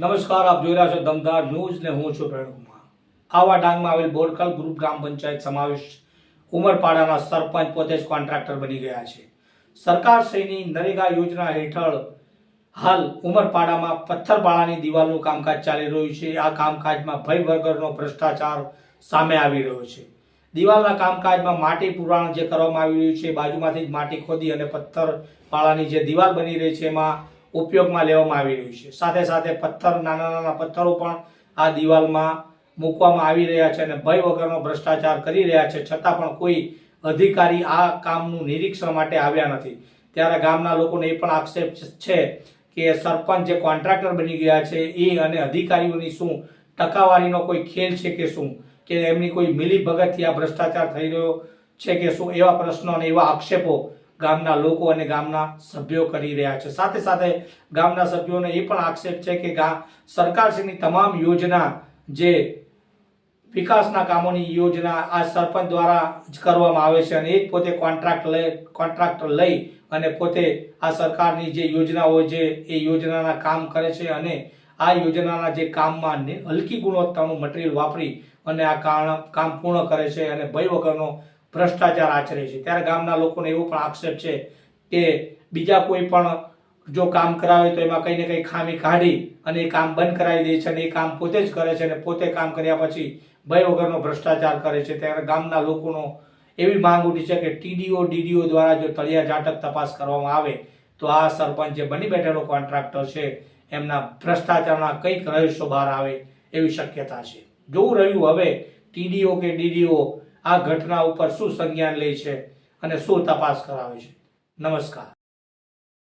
નમસ્કાર, આપ જોઈ રહ્યા છો દમદાર ન્યૂઝ ને હું છું પ્રણકુમાર આવા ડાંગમાં આવેલ બોરકલ ગ્રુપ ગ્રામ પંચાયત સમાવેશ ઉમરપાડાના સરપંચ પોતે જ કોન્ટ્રાક્ટર બની ગયા છે. સરકાર શ્રીની નરેગા યોજના હેઠળ હાલ ઉમરપાડામાં પથ્થરપાળાની દિવાલનું કામકાજ ચાલી રહ્યું છે. આ કામકાજમાં ભય વગરનો ભ્રષ્ટાચાર સામે આવી રહ્યો છે. દિવાલના કામકાજમાં માટી પુરાણ જે કરવામાં આવી રહ્યું છે, બાજુમાંથી જ માટી ખોદી અને પથ્થરપાળાની જે દિવાલ બની રહી છે, એમાં ઉપયોગમાં લેવામાં આવી રહ્યું છે. સાથે સાથે પથ્થર, નાના નાના પથ્થરો પણ આ દિવાલમાં મૂકવામાં આવી રહ્યા છે અને ભય વગરનો ભ્રષ્ટાચાર કરી રહ્યા છે. છતાં પણ કોઈ અધિકારી આ કામનું નિરીક્ષણ માટે આવ્યા નથી. ત્યારે ગામના લોકોને એ પણ આક્ષેપ છે કે સરપંચ જે કોન્ટ્રાક્ટર બની ગયા છે, એ અને અધિકારીઓની શું ટકાવારીનો કોઈ ખેલ છે કે શું? કે એમની કોઈ મિલી ભગતથી આ ભ્રષ્ટાચાર થઈ રહ્યો છે કે શું? એવા પ્રશ્નો અને એવા આક્ષેપો ગામના લોકો અને ગામના સભ્યો કરી રહ્યા છે. સાથે સાથે ગામના સભ્યોને એ પણ આક્ષેપ છે કે સરકારશ્રીની તમામ યોજના જે વિકાસના કામોની યોજના આ સરપંચ દ્વારા જ કરવામાં આવે છે અને એ પોતે કોન્ટ્રાક્ટ લઈ કોન્ટ્રાક્ટર લઈ અને પોતે આ સરકારની જે યોજનાઓ છે એ યોજનાના કામ કરે છે અને આ યોજનાના જે કામમાં હલકી ગુણવત્તાનું મટીરિયલ વાપરી અને આ કામ પૂર્ણ કરે છે અને ભય વગરનો ભ્રષ્ટાચાર આચરે છે. ત્યારે ગામના લોકોને એવો પણ આક્ષેપ છે કે બીજા કોઈ પણ જો કામ કરાવે તો એમાં કંઈ ને કંઈ ખામી કાઢી અને એ કામ બંધ કરાવી દે છે અને એ કામ પોતે જ કરે છે અને પોતે કામ કર્યા પછી ભય વગરનો ભ્રષ્ટાચાર કરે છે. ત્યારે ગામના લોકોનો એવી માંગ ઉઠી છે કે ટીડીઓ, ડીડીઓ દ્વારા જો તળિયા ઝાટક તપાસ કરવામાં આવે તો આ સરપંચ જે બની બેઠેલો કોન્ટ્રાક્ટર છે એમના ભ્રષ્ટાચારના કંઈક રહસ્યો બહાર આવે એવી શક્યતા છે. જોવું રહ્યું હવે ટીડીઓ કે ડીડીઓ આ ઘટના ઉપર શું સંજ્ઞાન લે છે અને શું તપાસ કરાવે છે? નમસ્કાર.